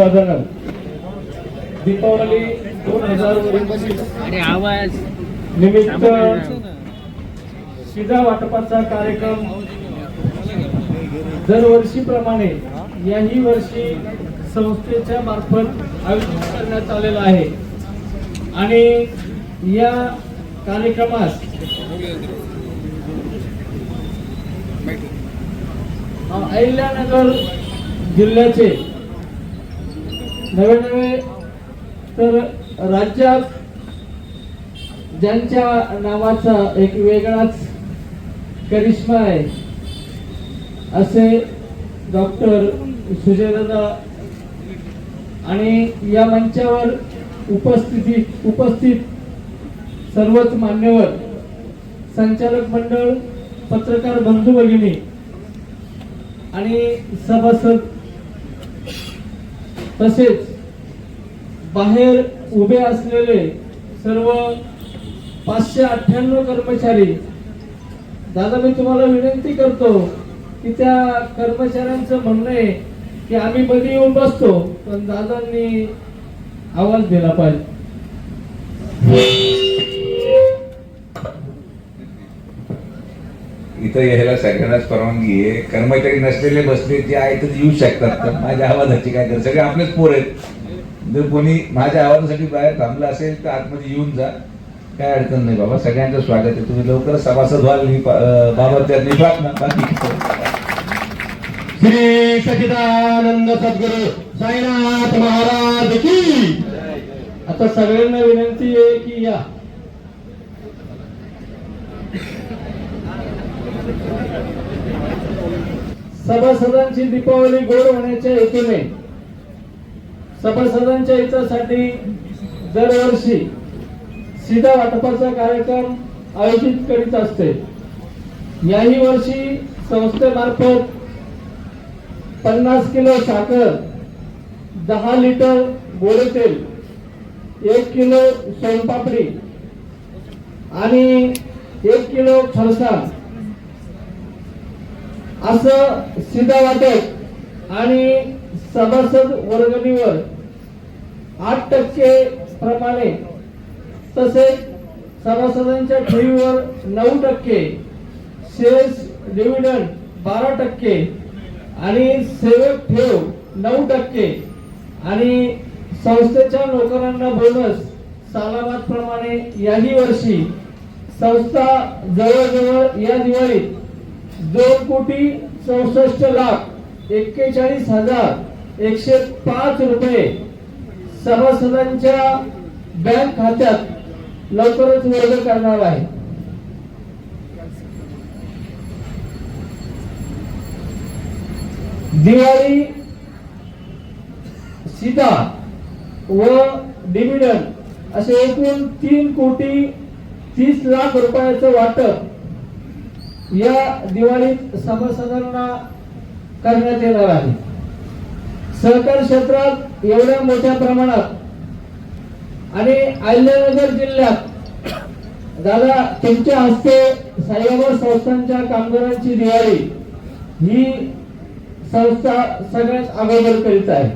आशीर्वादानं दीपावली दोन हजार आणि आवाज. निमित्त शिधा वाटपाचा कार्यक्रम दरवर्षीप्रमाणे याही वर्षी संस्थेच्या मार्फत आयोजित करण्यात आलेला आहे. आणि या कार्यक्रमास अहिल्यानगर जिल्ह्याचे नवे नवे तर राज्यात ज्यांच्या नावाचा एक वेगळाच करिश्मा आहे असे डॉक्टर सुजयदादा आणि या मंचावर उपस्थिती उपस्थित सर्वच मान्यवर संचालक मंडळ पत्रकार बंधू भगिनी आणि सभासद तसेच बाहेर उभे असलेले सर्व पाचशे अठ्ठ्याण्णव कर्मचारी दादा मी तुम्हाला विनंती करतो की त्या कर्मचाऱ्यांचं म्हणणं आहे की आम्ही मध्ये येऊन बसतो पण दादांनी आवाज दिला पाहिजे. इथं यायला सगळ्यांनाच परवानगी आहे. कर्मचारी नसलेले बसले जे आहे ते येऊ शकतात. तर माझ्या आवाजाची काय कर सगळे आपलेच पोर आहेत. जर कोणी माझ्या आवाजासाठी बाहेर थांबलं असेल तर आतमध्ये येऊन जा. काय अडचण नाही बाबा. सगळ्यांचं स्वागत आहे. तुम्ही लवकर सभासद व्हाल. अं, बाबा त्या निभात ना. बाकी श्री सचिदानंद सद्गुरु साईनाथ महाराज की. आता सगळ्यांना विनंती आहे की या. सभासदांची दीपावली गोड होण्याच्या हेतूने. सभासदांच्या हितासाठी दरवर्षी सीधा वाटपाचा कार्यक्रम आयोजित करीत असते. याही वर्षी संस्थेमार्फत पन्नास किलो साखर दहा लिटर गोडे तेल एक किलो सोनपापडी आणि एक किलो फरसा असं सीधा वाटप आणि सभासद वर्गणीवर आठ टक्के प्रमाणे तसेच सभासदांच्या ठेवीवर नऊ टक्के शेअर्स डिव्हिडंड बारा टक्के आणि सेवक ठेव नऊ टक्के आणि संस्थेच्या नोकरांना बोनस सालाबाद प्रमाणे याही वर्षी संस्था जवळजवळ या दिवाळीत दोन कोटी चौसष्ट लाख एक्केचाळीस हजार एकशे पाच रुपये सभासदांच्या बँक खात्यात लवकरच वर्ग करणार आहे. दिवाळी सीधा व डिव्हिडंड असे एकूण तीन कोटी तीस लाख रुपयाचं वाटप या दिवाळीत सभासदांना करण्यात येणार आहे. सहकार क्षेत्रात एवढ्या मोठ्या प्रमाणात आणि अहिल्यानगर जिल्ह्यात दादा त्यांच्या हस्ते साईबाबा संस्थांच्या कामगारांची दिवाळी ही संस्था सगळ्यात अगोदर करीत आहे.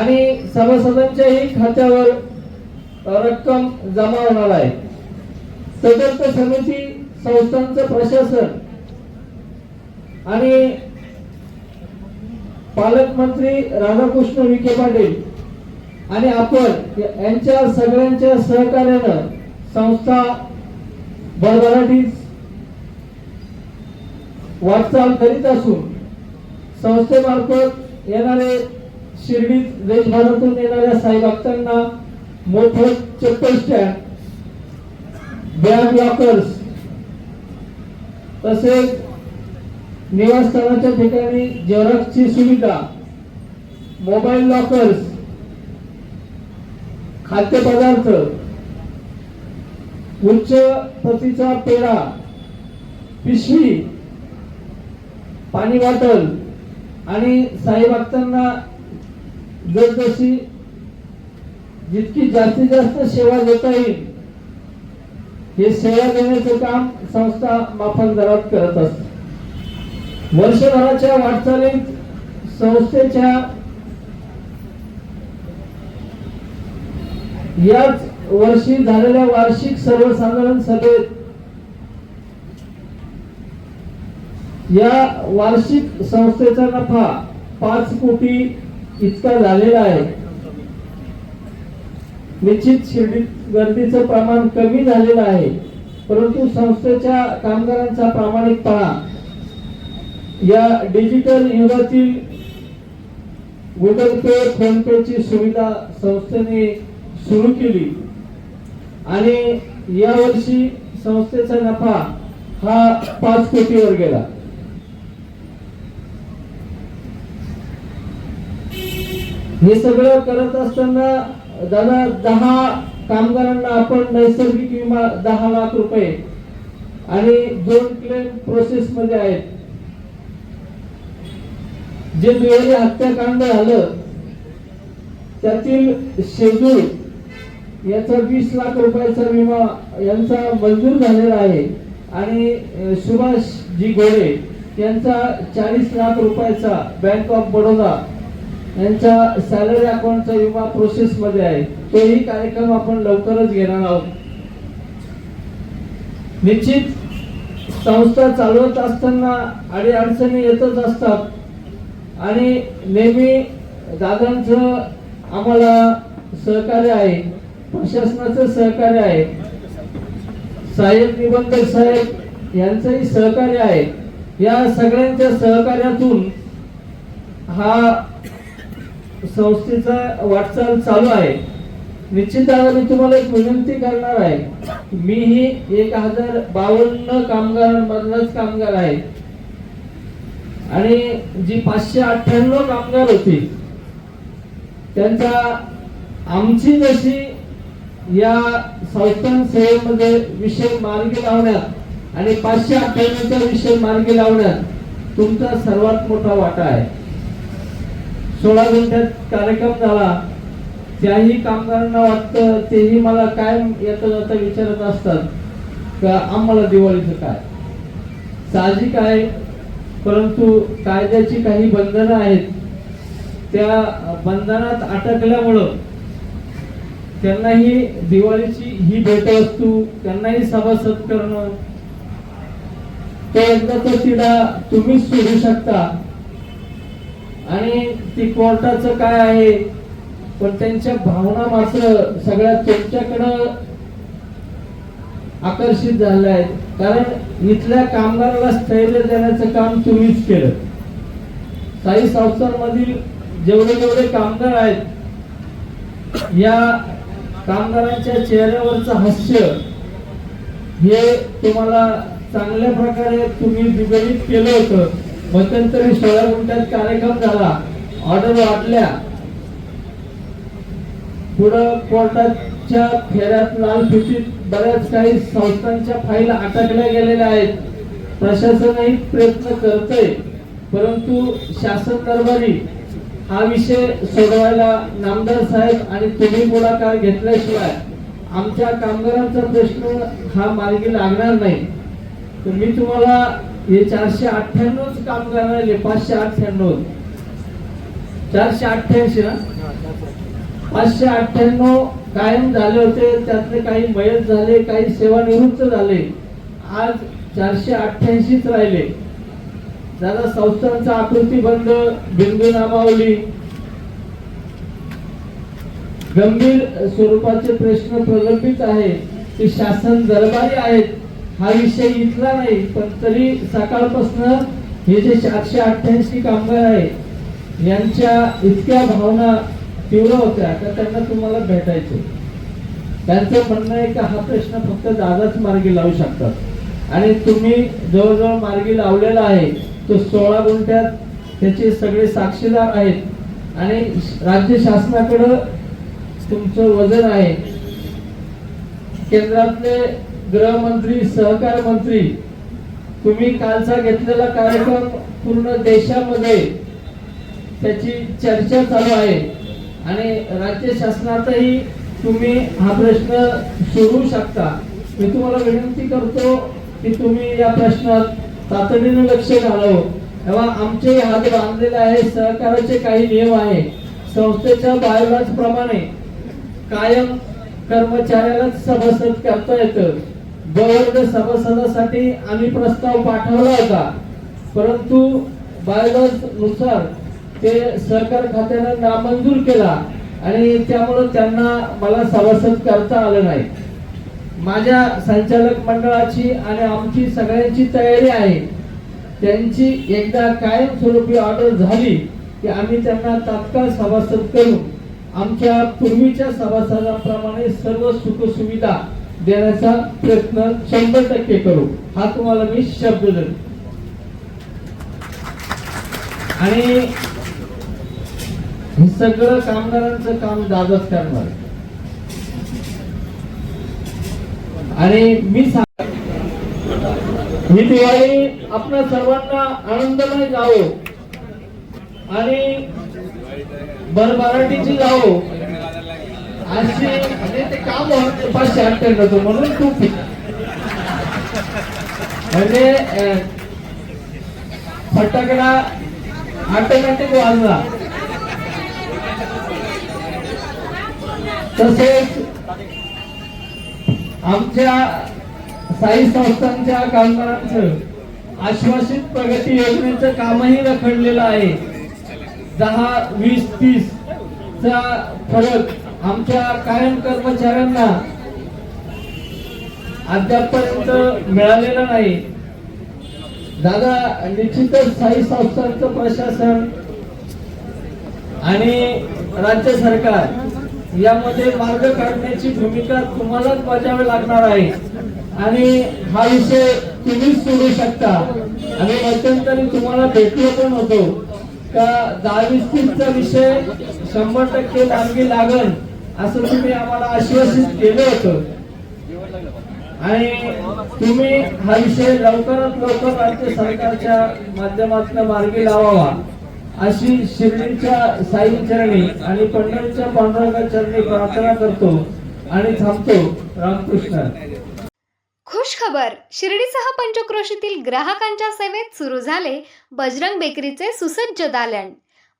आणि सभासदांच्याही खात्यावर रक्कम जमा होणार आहे. सदस्य समिती संस्थांचं प्रशासन आणि पालकमंत्री राधाकृष्ण विखे पाटील आणि आपण यांच्या सगळ्यांच्या सहकार्यानं संस्था भरभराटीच वाटचाल करीत असून संस्थेमार्फत येणारे शिर्डीत देशभरातून येणाऱ्या साई भक्तांना मोफत चप्पल स्टँड बॅग लॉकर्स तसेच निवासस्थानाच्या ठिकाणी जेरॉक्सची सुविधा मोबाईल लॉकर्स खाद्यपदार्थ उच्च प्रतीचा पेढा पिशवी पाणी बॉटल आणि साईबागतांना जसजशी जितकी जास्तीत जास्त सेवा देता येईल हे सेवा देण्याचे काम संस्था माफक दरात करत असत. वर्षभराच्या वाटचालीत संस्थेच्या याच वर्षी झालेल्या वार्षिक सर्वसाधारण सभेत या वार्षिक संस्थेचा नफा पाच कोटी इतका झालेला आहे. निश्चित शिर्डीत गर्दीचं प्रमाण कमी झालेलं आहे. परंतु संस्थेच्या कामगारांचा प्रामाणिकपणा या डिजिटल युगातील गुगल पे फोन पेची सुविधा संस्थेने सुरू केली. आणि यावर्षी संस्थेचा नफा हा पाच कोटीवर गेला. हे सगळं करत असताना दादा दहा कामगारांना आपण नैसर्गिक विमा दहा लाख रुपये आणि दोन क्लेम प्रोसेस मध्ये आहेत. जे दुहेरी हत्याकांड झालं त्यातील शेजूळ याचा वीस लाख रुपयाचा विमा यांचा मंजूर झालेला आहे आणि सुभाष जी गोरे यांचा चाळीस लाख रुपयाचा बँक ऑफ बडोदा यांच्या सॅलरी अकाउंटचा विमा प्रोसेस मध्ये आहे. तोही कार्यक्रम आपण लवकरच घेणार आहोत. निश्चित संस्था चालवत असताना अडी अडचणी येतच असतात. आणि नेहमी दादांचं आम्हाला सहकार्य आहे. प्रशासनाचं सहकार्य आहे. साहेब निबंधक साहेब यांचंही सहकार्य आहे. या सगळ्यांच्या सहकार्यातून हा संस्थेचा वाटचाल चालू आहे. निश्चित मी तुम्हाला एक विनंती करणार आहे. मीही एक हजार बावन्न कामगारांमधलाच कामगार आहे. आणि जी पाचशे अठ्ठ्याण्णव कामगार होती त्यांचा आमची जशी या संस्थान सेवेमध्ये विषय मार्गी लावण्यात आणि पाचशे अठ्ठ्याण्णवचा विषय मार्गी लावण्यात तुमचा सर्वात मोठा वाटा आहे. सोळा घंट्यात कार्यक्रम झाला. त्याही कामगारांना वाटतं तेही मला काय येता जाता विचारत असतात का आम्हाला दिवाळीचं काय? साहजिक आहे परंतु कायद्याची काही बंधनं आहेत. त्या बंधनात अटकल्यामुळं त्यांनाही दिवाळीची ही भेटवस्तू त्यांनाही सभासद करणं तो एकदाचा तिढा तुम्हीच सोडू शकता. आणि ती कोर्टाचं काय आहे? पण त्यांच्या भावना मात्र सगळ्या तुमच्याकडं आकर्षित झाल्या आहेत. कारण इथल्या कामगाराला स्थैर्य देण्याचं काम तुम्हीच केलं. साई संस्थांमधील जेवढे जेवढे कामगार आहेत या कामगारांच्या चेहऱ्यावरचं हास्य हे तुम्हाला चांगल्या प्रकारे तुम्ही विघटित केलं होतं. मध्यंतरी सोळा गुंठ्यात कार्यक्रम झाला. ऑर्डर वाटल्या पुढं कोर्टाच्या फेऱ्यात लाल फिटीत बऱ्याच काही संस्थांच्या फाईल अटकल्या गेलेल्या आहेत. प्रशासनही प्रयत्न करतय परंतु शासन दरबारी हा विषय सोडवायला नामदार साहेब आणि तुम्ही पुढाकार घेतल्याशिवाय आमच्या कामगारांचा प्रश्न हा मार्गी लागणार नाही. तर मी तुम्हाला हे चारशे अठ्ठ्याण्णवच कामगार पाचशे अठ्ठ्याण्णव. चारशे अठ्ठ्याऐंशी ना पाचशे अठ्ठ्याण्णव कायम झाले होते त्यातले काही मयत झाले काही सेवानिवृत्त झाले. आज चारशे अठ्ठ्याऐंशीच राहिले. दादा संस्थांचा आकृतीबंध बिंदू नामावली. गंभीर स्वरूपाचे प्रश्न प्रलंबित आहे. ते शासन दरबारी आहेत. हा विषय इथला नाही पण तरी सकाळपासून हे जे चारशे अठ्ठ्याऐंशी कामगार आहे यांच्या इतक्या भावना तीव्र होत्या का त्यांना तुम्हाला भेटायचे? त्यांचं म्हणणं आहे का हा प्रश्न फक्त दादाच मार्गी लावू शकतात. आणि तुम्ही जवळजवळ मार्गी लावलेला आहे तो सोळा गुंठ्यात त्याचे सगळे साक्षीदार आहेत. आणि राज्य शासनाकडं तुमचं वजन आहे. केंद्रातले गृहमंत्री सहकार मंत्री तुम्ही कालचा घेतलेला कार्यक्रम पूर्ण देशामध्ये त्याची चर्चा चालू आहे. आणि राज्य शासनातही तुम्ही हा प्रश्न सोडवू शकता. मी तुम्हाला विनंती करतो की तुम्ही या प्रश्नात तातडीने लक्ष घालावं. तेव्हा आमचे हात बांधलेले आहे. सहकाराचे काही नियम आहे. संस्थेच्या बायोलॉज प्रमाणे कायम कर्मचाऱ्यालाच सभासद करता येतं. बवर्ग सभासदासाठी आम्ही प्रस्ताव पाठवला होता. परंतु बायोलॉजनुसार ते सहकार खात्यानं नामंजूर केला आणि त्यामुळे त्यांना मला सभासद करता आलं नाही. माझ्या संचालक मंडळाची आणि आमची सगळ्यांची तयारी आहे. त्यांची एकदा कायमस्वरूपी ऑर्डर झाली की आम्ही त्यांना तात्काळ सभासद करून आमच्या पूर्वीच्या सभासदांप्रमाणे सर्व सुखसुविधा देण्याचा प्रयत्न शंभर टक्के करू. हा तुम्हाला मी शब्द देतो. आणि हे सगळं कामगारांचं काम दादाच करणार. आणि मी सांग ही दिवाळी आपल्या सर्वांना आनंदमय जावो. आणि भरभराटीची जावो. अशी ते काम होत पाचशे अठ्ठ्याण्णव म्हणून खूप म्हणजे फटाकडा ऑटोमॅटिक वाजला तसेच आमच्या साई संस्थांच्या कामगारांचं आश्वासित प्रगती योजनेचं कामही रखडलेलं आहे. दहा वीस तीस चा फरक आमच्या कायम कर्मचाऱ्यांना अद्यापपर्यंत मिळालेला नाही. दादा निश्चितच साई संस्थांचं प्रशासन आणि राज्य सरकार यामध्ये मार्ग काढण्याची भूमिका तुम्हालाच बजावी लागणार आहे. आणि हा विषय तुम्हीच सोडू शकता. आणि मध्यंतरी तुम्हाला भेटलो पण होतो. का दहावीस तीसचा विषय शंभर टक्के लांबी लागल असं तुम्ही आम्हाला आश्वासित केलं होतं. आणि तुम्ही हा विषय लवकरात लवकर राज्य सरकारच्या माध्यमातून मार्गी लावावा. अशी शिर्डीच्या साई चरणी आणि पंढरीच्या पांडुरंगा चरणी प्रार्थना करतो आणि थांबतो रामकृष्ण. खुश खबर शिर्डीसह पंचक्रोशीतील ग्राहकांच्या सेवेत सुरू झाले बजरंग बेकरीचे सुसज्ज दालन.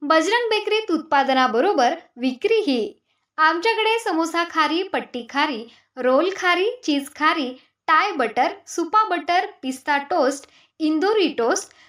बजरंग बेकरीत उत्पादनाबरोबर विक्रीही. आमच्याकडे समोसा खारी पट्टी खारी रोल खारी चीज खारी टाय बटर सुपा बटर पिस्ता टोस्ट इंदोरी टोस्ट